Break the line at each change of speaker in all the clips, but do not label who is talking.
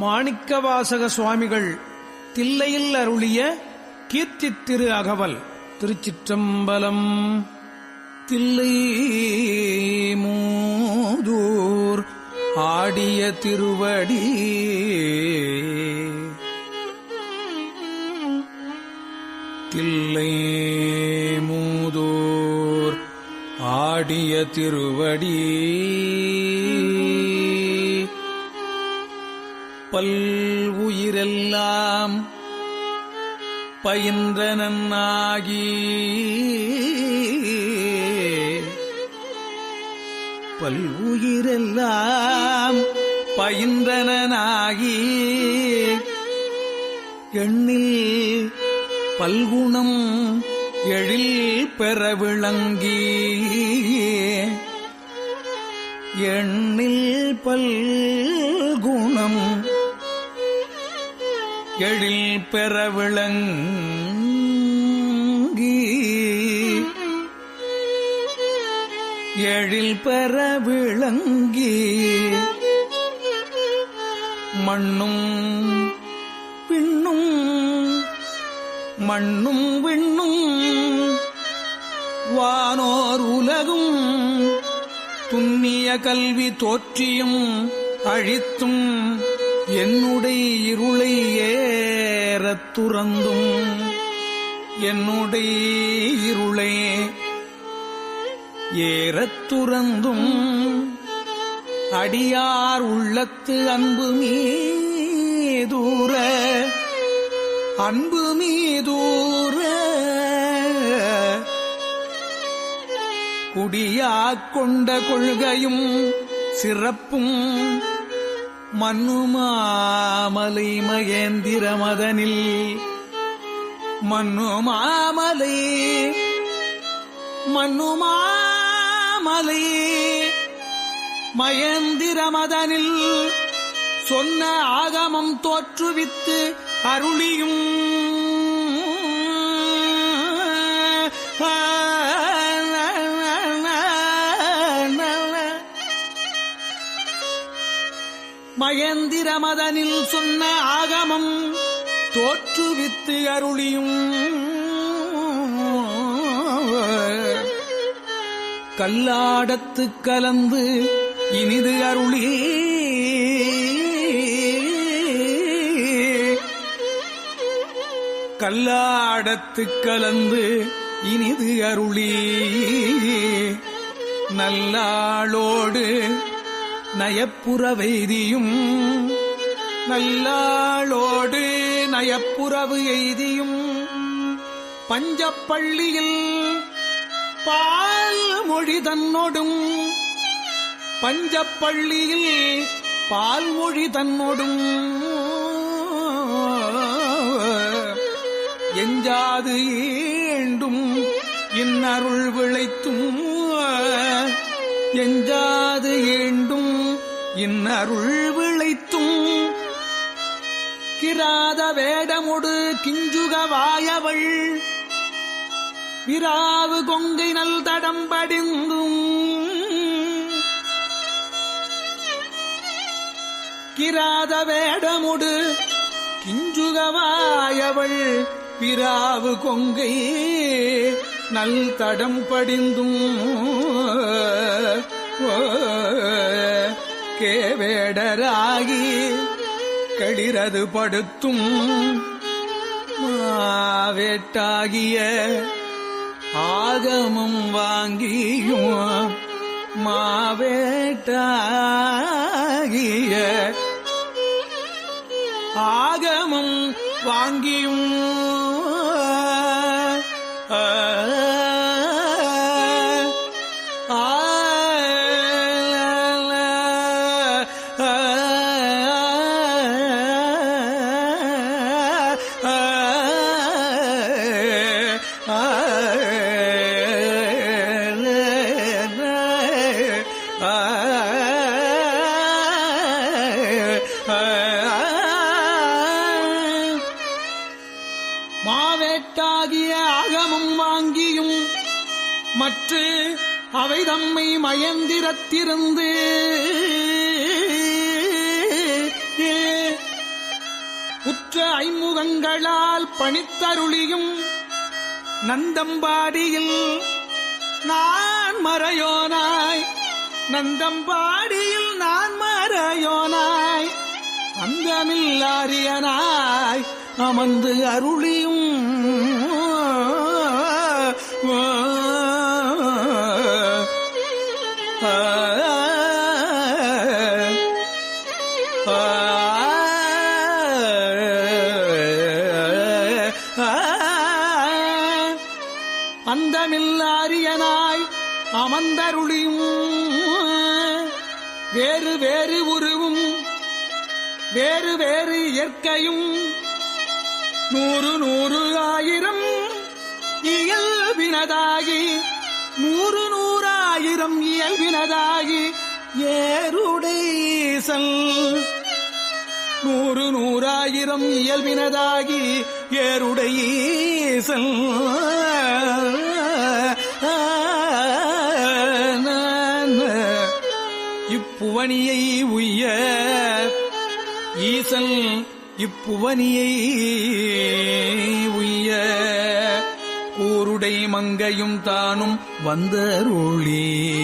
மாணிக்கவாசக சுவாமிகள் தில்லையில் அருளிய கீர்த்தி திரு அகவல் திருச்சிற்றம்பலம். தில்லை மூதூர் ஆடிய திருவடி. தில்லை மூதூர் ஆடிய திருவடி. பல் உயிரெல்லாம் பயின்ற நன்னாகி பல் பயின்றனாகி எண்ணில் பல்குணம் எழில் பெற விளங்கி எண்ணில் பல்குணம் எழில் பெற விளங்கி எழில் பெற விளங்கி மண்ணும் பின்னும் மண்ணும் விண்ணும் வானோர் உலகும் துண்ணிய கல்வி தோற்றியும் அழித்தும் என்னுடைய இருளை ஏறத் துறந்தும் என்னுடைய இருளை ஏறத் துறந்தும் அடியார் உள்ளத்து அன்பு மீதூர அன்பு மீதூர குடியாக் கொண்ட கொள்கையும் சிறப்பும் மன்னுமாமலை மகேந்திர மதனில் மன்னுமாமலை மன்னுமாமலை மகேந்திர மதனில் சொன்ன ஆகமம் தோற்றுவித்து அருளியும் மகேந்திர சொன்ன ஆகமம் தோற்றுவித்து அருளியும். கல்லாடத்து கலந்து இனிது அருளி. கல்லாடத்து கலந்து இனிது அருளி. நல்லாளோடு நயப்புற வைதியும் நல்லாளோடு நயப்புறவு எய்தியும் பஞ்சப்பள்ளியில் பால் மொழி தன்னோடும் பஞ்சப்பள்ளியில் பால் மொழி தன்னோடும். எஞ்சாது ஏண்டும் இன்னருள் விளைத்தும் எஞ்சாது ஏண்டும். இன்னருள் விளைத்தும். கிராத வேடமுடு கிஞ்சுக வாயவள். விராவு கொங்கை நல் தடம் படிந்தும். கிராத வேடமுடு கிஞ்சுகவாயவள் பிராவு கொங்கை நல் தடம் படிந்தும் கேவேடராகி களிரது படுத்தும் மாவேட்டாகிய ஆகமம் வாங்கியும் மாவேட்டாகிய ஆகமம் வாங்கியும் ஆ, ஆ, திறந்து. உற்ற ஐமுகங்களால் பணித்தருளியும் நந்தம்பாடியில் நான் மறையோனாய். நந்தம்பாடியில் நான் மறையோனாய். அந்தமில்லாரியனாய் அமர்ந்து அருளியும். அந்தமில்லாரியனாய் அமர்ந்தருளியும். வேறு வேறு உருவும் வேறு வேறு இயற்கையும். நூறு நூறு ஆயிரம் இயல்பினதாகி நூறு நூறாயிரம் இயல்பினதாகி ஏருடைசல் நூறு நூறாயிரம் இயல்பினதாகி ஏருடையீசல் இப்புவனியை உய்ய ஈசன் இப்புவனியை உய்ய. கூருடை மங்கையும் தானும் வந்தருளி.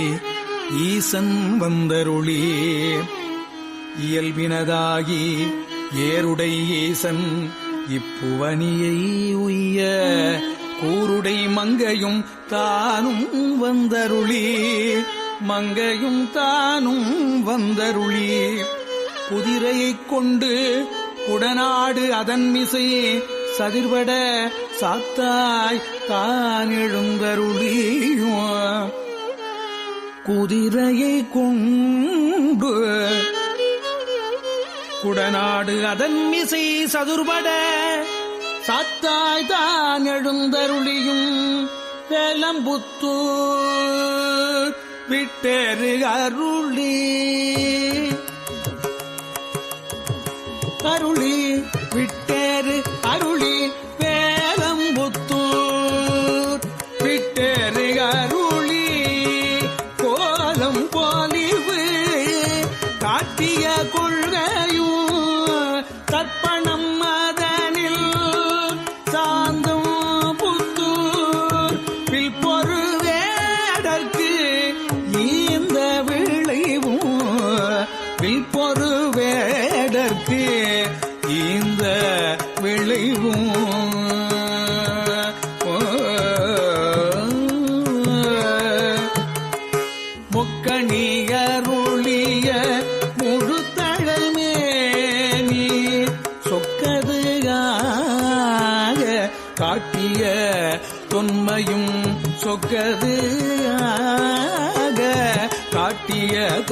ஈசன் வந்தருளி. இயல்பினதாகி ஏருடை ஈசன் இப்புவனியை உய்ய. கூருடை மங்கையும் தானும் வந்தருளி. மங்கையும் தானும் வந்தருளி. குதிரையைக் கொண்டு குடநாடு அதன் மிசையே சதிர்பட சாத்தாய் தான் எழுந்தருளியும் குதிரையை கொண்டு குடநாடு அதன் மிசை சதுர்பட சாத்தாய் தான் எழுந்தருளியும் வேலம்புத்தூர். விட்டேறு அருளி. அருளி விட்டே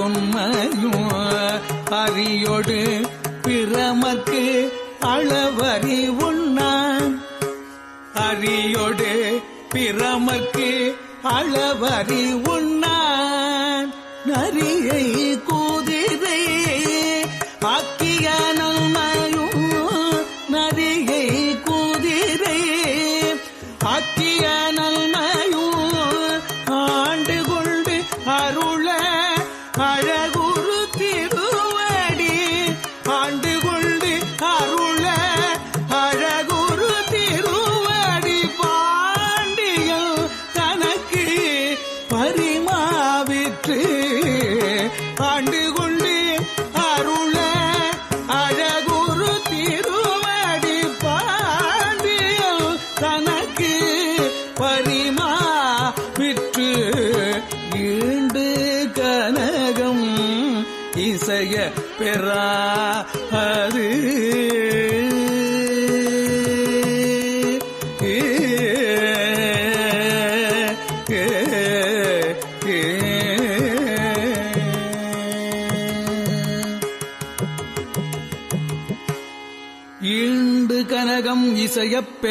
உண்மையும் தொன்மையும் அரியோடு பிறமக்கு அளவறி உண்ணான் அரியோடு பிறமக்கு அளவறி உண்ணான் நரியை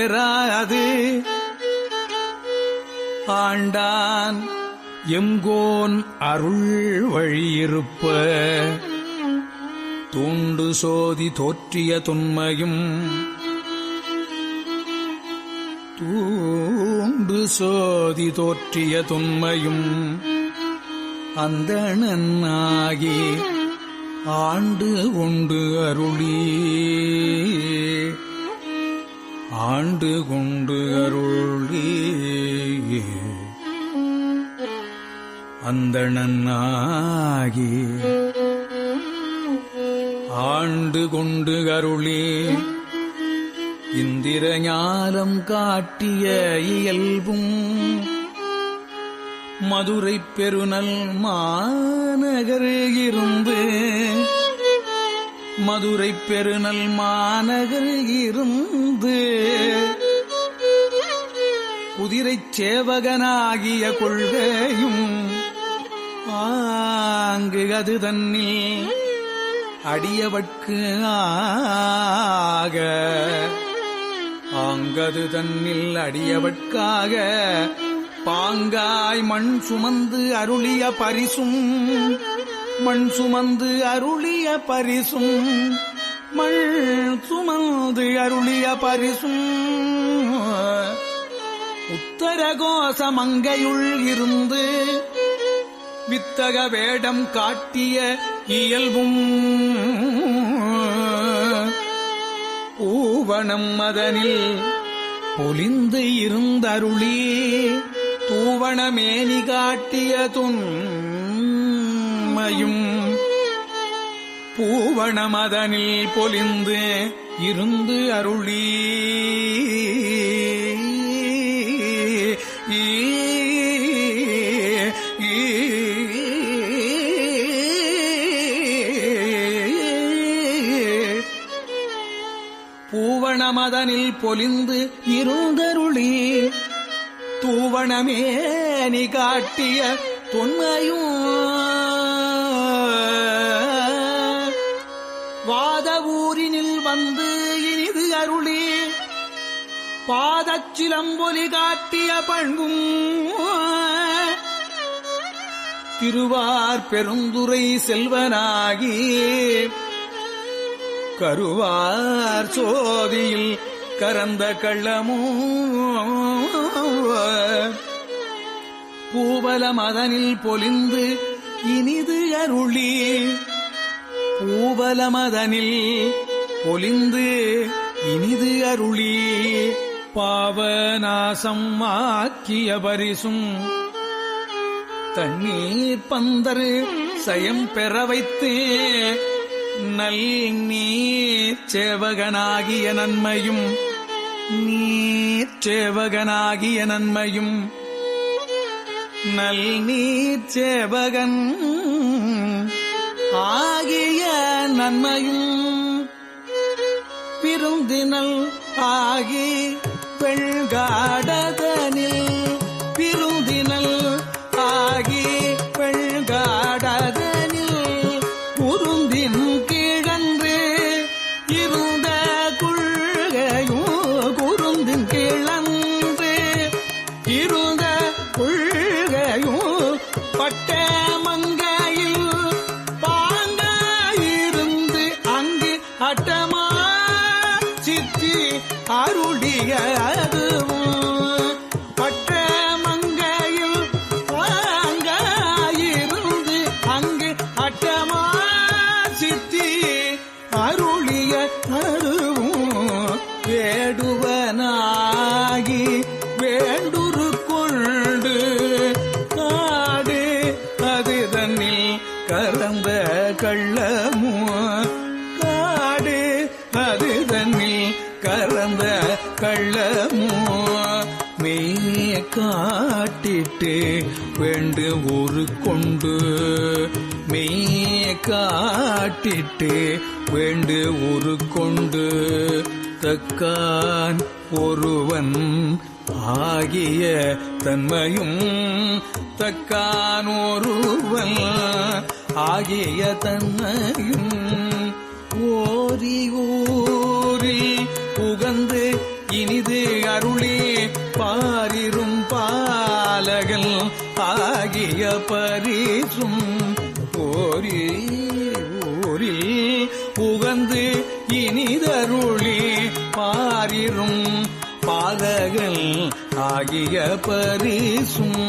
இசையப் ஆண்டான் எங்கோன் அருள் வழியிருப்ப. தூண்டு சோதி தோற்றிய தொன்மையும். தூண்டு சோதி தோற்றிய தொன்மையும் அந்தணனாகி ஆண்டு உண்டு அருளி ஆண்டு கொண்டு அருளி அந்த நன்னாகி ஆண்டு கொண்டு அருளி இந்திர ஞானம் காட்டிய இயல்பும் மதுரை பெருநல் மாநகர் இருந்து மதுரை பெருநல் மாநகர் இருந்து குதிரைச் சேவகனாகிய கொள்கையும் ஆங்கு அது தன்னில் அடியவட்கு ஆக. ஆங்கது தன்னில் அடியவட்காக பாங்காய் மண் சுமந்து அருளிய பரிசும் மண் சுமந்து அருளிய பரிசும் மண் சுமந்து அருளிய பரிசும். உத்தரகோச மங்கையுள் இருந்து வித்தக வேடம் காட்டிய இயல்பும். பூவனம் மதனில் பொலிந்து இருந்தருளி தூவணமேனி காட்டிய துன் துன்மையும் பூவணமதனில் பொலிந்து இருந்து அருளி. பூவணமதனில் பொலிந்து இருந்தருளி. தூவணமே நீ காட்டிய தொன்மையும் வந்து இனிது அருளி. பாதச்சிலம்பொலி காட்டிய பண்பும் திருவார் பெருந்துரை செல்வனாகி கருவார் சோதியில் கரந்த கள்ளமும் பூவல மதனில் பொலிந்து இனிது அருளி. பூவல மதனில் பொலிந்து இனிது அருளி பாவநாசம் ஆக்கிய பரிசும். தண்ணீர் பந்தரு சயம் பெற வைத்து நல் நீர் சேவகனாகிய நன்மையும் நீர் சேவகனாகிய நன்மையும். நல் நீர் சேவகன் ஆகிய நன்மையும் விருந்தினல் ஆகி பெண்காடதனில் காட்டிட்டு வேண்டு ஒரு கொண்டு தக்கான் ஒருவன் ஆகிய தன்மையும் தக்கான் ஒருவன் ஆகிய தன்மையும் ஓரி ஊரில் புகந்து இனிது அருளே பாரிரும் பாலகல் ஆகிய பரிசும் பாரிரும் பாதகள் ஆகிய பரிசும்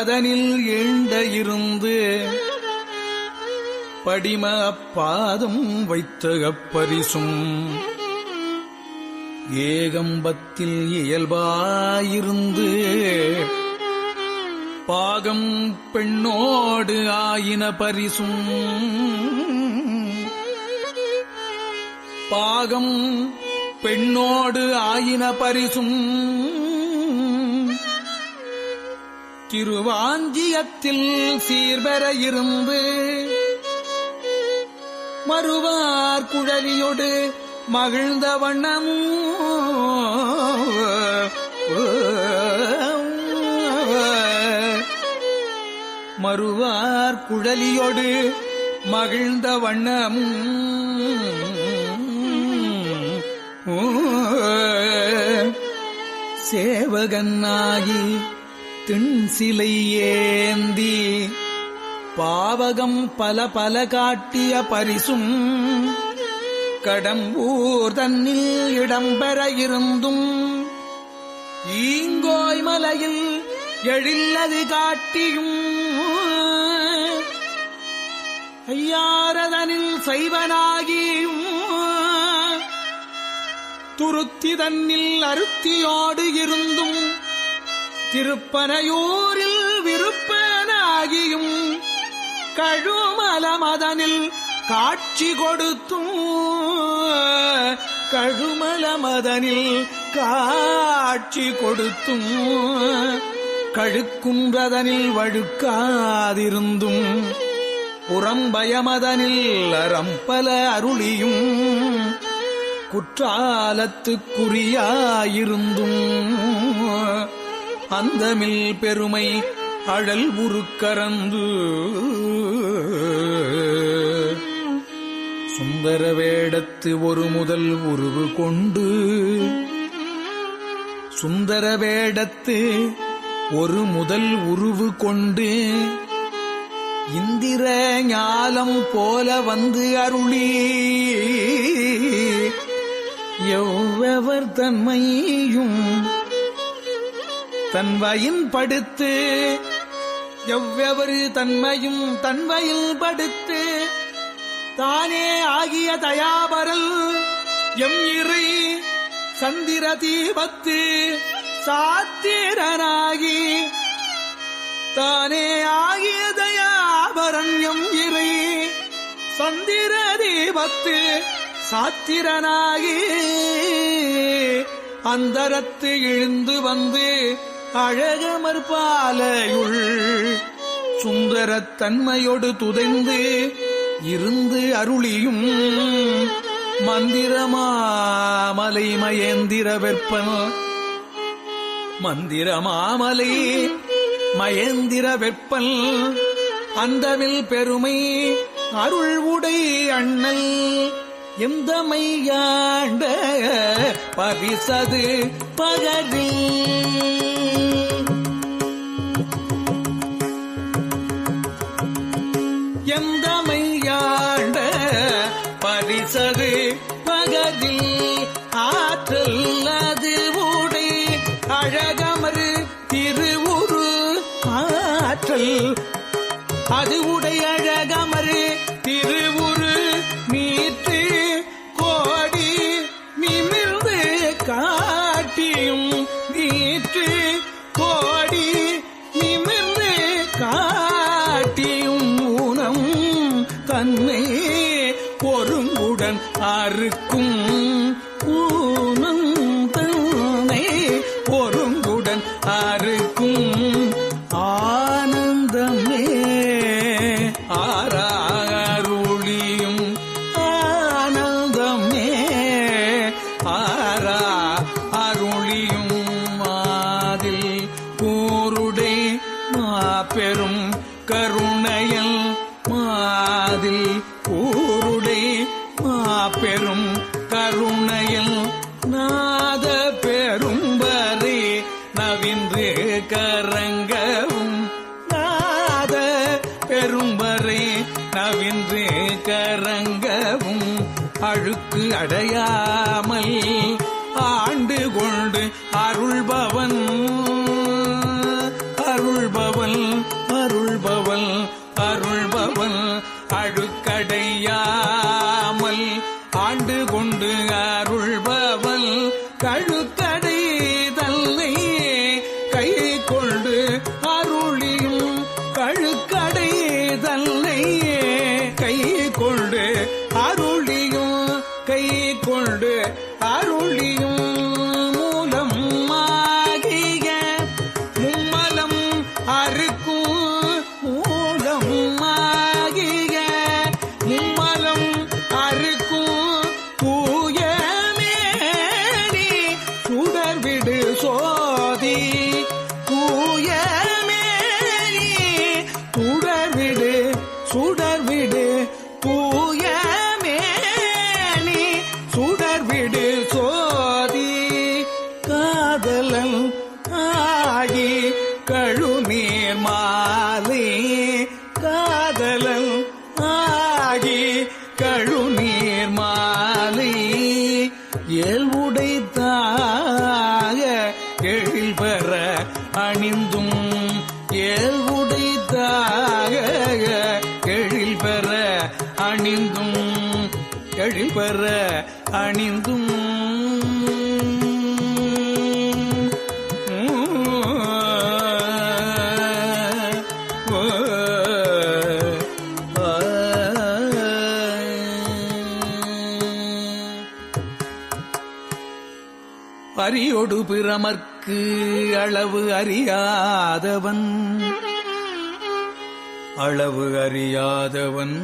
அதனில் எழுந்த இருந்து படிம அப்பாதம் வைத்த அப்பரிசும் ஏகம்பத்தில் இயல்பாயிருந்து பாகம் பெண்ணோடு ஆயின பரிசும். பாகம் பெண்ணோடு ஆயின பரிசும். திருவாஞ்சியத்தில் சீர்பெற இருந்து மறுவார் குழலியொடு மகிழ்ந்த வண்ணமும் மறுவார் குழலியொடு மகிழ்ந்த வண்ணமும் சேவகன்னாகி திண்சிலை ஏந்தி பாவகம் பல பல காட்டிய பரிசும் கடம்பூர் தன்னில் இடம்பெற இருந்தும் ஈங்கோய் மலையில் எழில்லது காட்டியும் ஐயாரதனில் சைவனாகியும் துருத்தி தன்னில் அருத்தியோடு இருந்தும் திருப்பனையூரில் விருப்பனாகியும் கழுமலமதனில் காட்சி கொடுத்தும் கழுமலமதனில் காட்சி கொடுத்தும் கழுக்குன்றதனில் வழுக்காதிருந்தும் புறம்பயமதனில் அறம்பல அருளியும் குற்றாலத்துக்குரியாயிருந்தும் அந்தமில் பெருமை அழல் உருக்கரந்து. சுந்தர வேடத்து ஒரு முதல் உருவு கொண்டு. சுந்தர வேடத்து ஒரு முதல் உருவு கொண்டு. இந்திர ஞாலம் போல வந்து அருளி எவ்வவர் தன்மையும் தன்வயின் படுத்து எவ்வெவரு தன்மையும் தன்வயில் படுத்து தானே ஆகிய தயாபரல் எம் இறை சந்திர தீபத்து சாத்திரனாகி தானே ஆகிய தயாபரண்யம் இறை சந்திர தீபத்து சாத்திரனாகி அந்தரத்து எழுந்து வந்து அழகமர் பாலையுள் சுந்தரத் தன்மையோடு துதைந்து இருந்து அருளியும் மந்திரமாமலை மயந்திர வெப்பன். மந்திரமாமலை மயந்திர வெப்பல் அந்தமில் பெருமை அருள் உடை அண்ணல். எந்த மையாண்ட பரிசது பகரி எந்த தன்னை ஒருங்குடன் அறுக்கும் அடையாமல் ஆண்டு கொண்டு அருள்பவன். சுடர்விடு பூய அறமர்க்கு அளவு அறியாதவன். அளவு அறியாதவன்.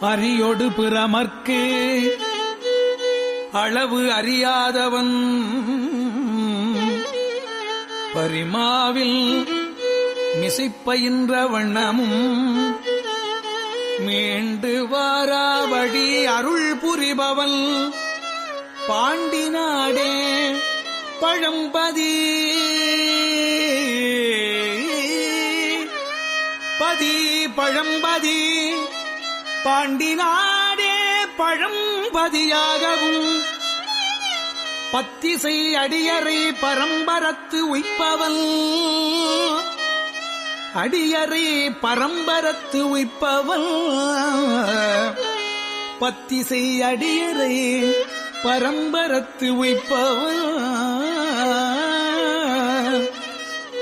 அரியோடு பிறமர்க்கு அளவு அறியாதவன். பரிமாவில் மிசைப்பயின்ற வண்ணமும் மீண்டு வாராவடி அருள் புரிபவன். பாண்டி நாடே பழம்பதி. பதி பழம்பதி. பாண்டி நாடே பழம்பதியாகவும் பத்திசை அடியறை பரம்பரத்து உய்ப்பவன். அடியறை பரம்பரத்து உய்ப்பவன். பத்திசை அடியறை பரம்பரத்து உய்ப்பவன்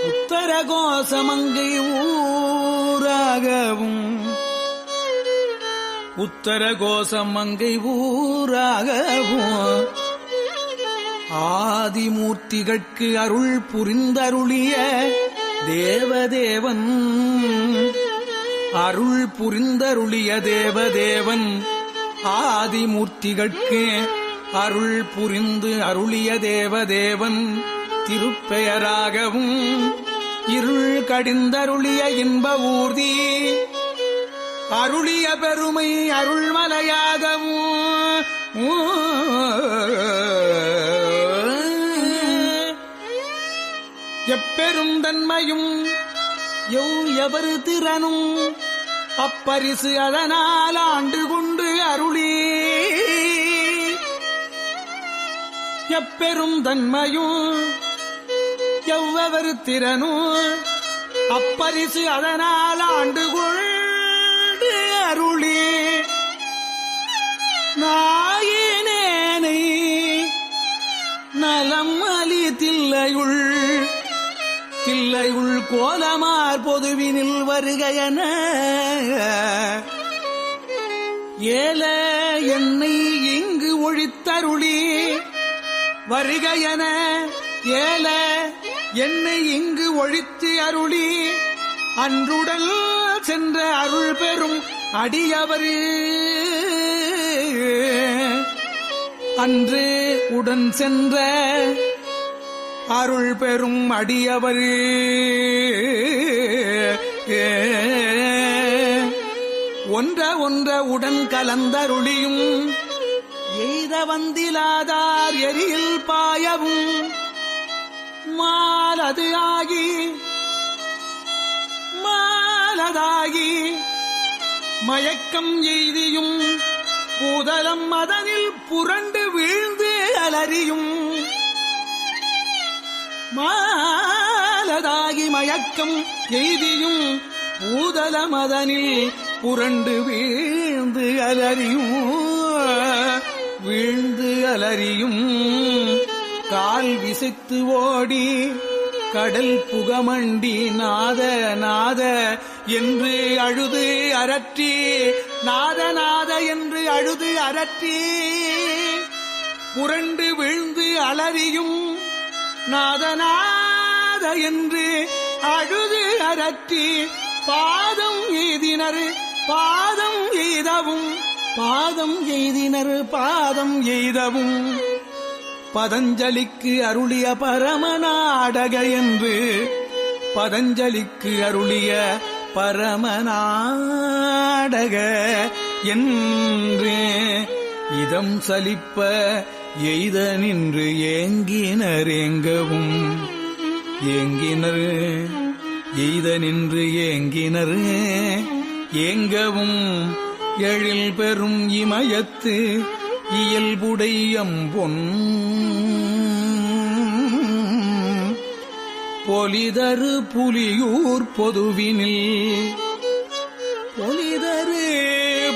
உத்தரகோசமங்கை ஊராகவும். உத்தரகோசமங்கை ஊராகவும். ஆதிமூர்த்திகட்கு அருள் புரிந்தருளிய தேவதேவன். அருள் புரிந்தருளிய தேவதேவன். ஆதிமூர்த்திகட்கு அருள் புரிந்து அருளிய தேவதேவன் திருப்பெயராகவும் இருள் கடிந்தருளிய இன்ப ஊர்தி. அருளிய பெருமை அருள்மலையாகவும் எப்பெரும் தன்மையும் எவ் எவரு திறனும் அப்பரிசு அதனால் ஆண்டு கொண்டு அருளி எப்பெரும் தன்மையும் எவ்வவர் திறனும் அப்பரிசு அதனால் ஆண்டு கொண்டு அருளி. நாயினேனை நலம் அலி தில்லையுள் தில்லையுள் கோலமார் பொதுவினில் வருகையன ஏல என்னை இங்கு ஒழித்தருளே வருக என ஏல என்னை இங்கு ஒழித்து அருளி. அன்றுடல் சென்ற அருள் பெறும் அடியவர். அன்று உடன் சென்ற அருள் பெறும் அடியவர். ஒன்ற ஒன்ற உடன் கலந்தருளியும் எய்த வந்திலாதார் எரியில் பாயவும். மாலது ஆகி மாலதாகி மயக்கம் எய்தியும். பூதலம் அதனில் புரண்டு வீழ்ந்து அலறியும். மாலதாகி மயக்கம் எய்தியும். பூதல மதனில் புரண்டு வீழ்ந்து அலறியும். வீழ்ந்து அலறியும். கால் விசைத்து ஓடி கடல் புகமண்டி நாத நாத என்று அழுது அரற்றி. நாத நாத என்று அழுது அரற்றி. புரண்டு விழுந்து அலறியும். நாதநாத என்று அழுது அரற்றி. பாதம் எய்தினர் பாதம் எய்தவும். பாதம் எய்தினர் பாதம் எய்தவும். பதஞ்சலிக்கு அருளிய பரமநாடக என்று பதஞ்சலிக்கு அருளிய பரமநாடக என்று இதம் சலிப்ப எய்த நின்று ஏங்கினர் எங்கவும் ஏங்கினர் எய்த நின்று ஏங்கினர் ஏங்கவும். எழில் பெறும் இமயத்து இயல்புடையம் பொன். பொலிதரு புலியூர் பொதுவினில். பொலிதரு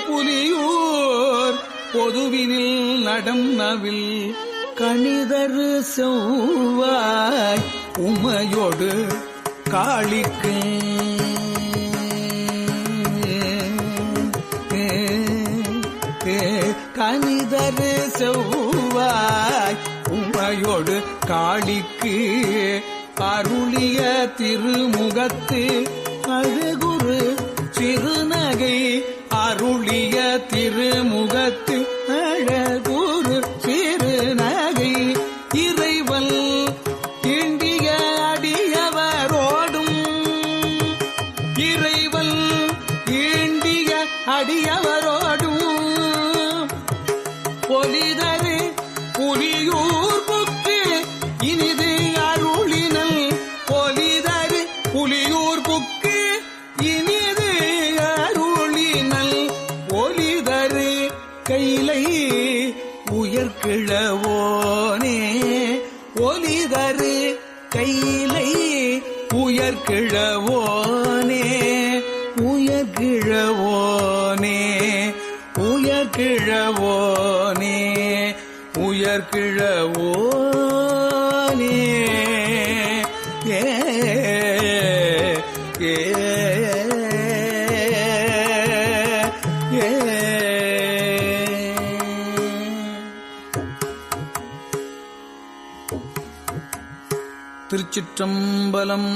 புலியூர் பொதுவினில் நடம் நவில். கணிதரு செவ்வாய் உமையோடு காளிக்கு கணிதரு செவ்வாய் உமையோடு காளிக்கு அருளிய திருமுகத்து அழகுரு சிறுநகை அருளிய திருமுகத்து म्बलम्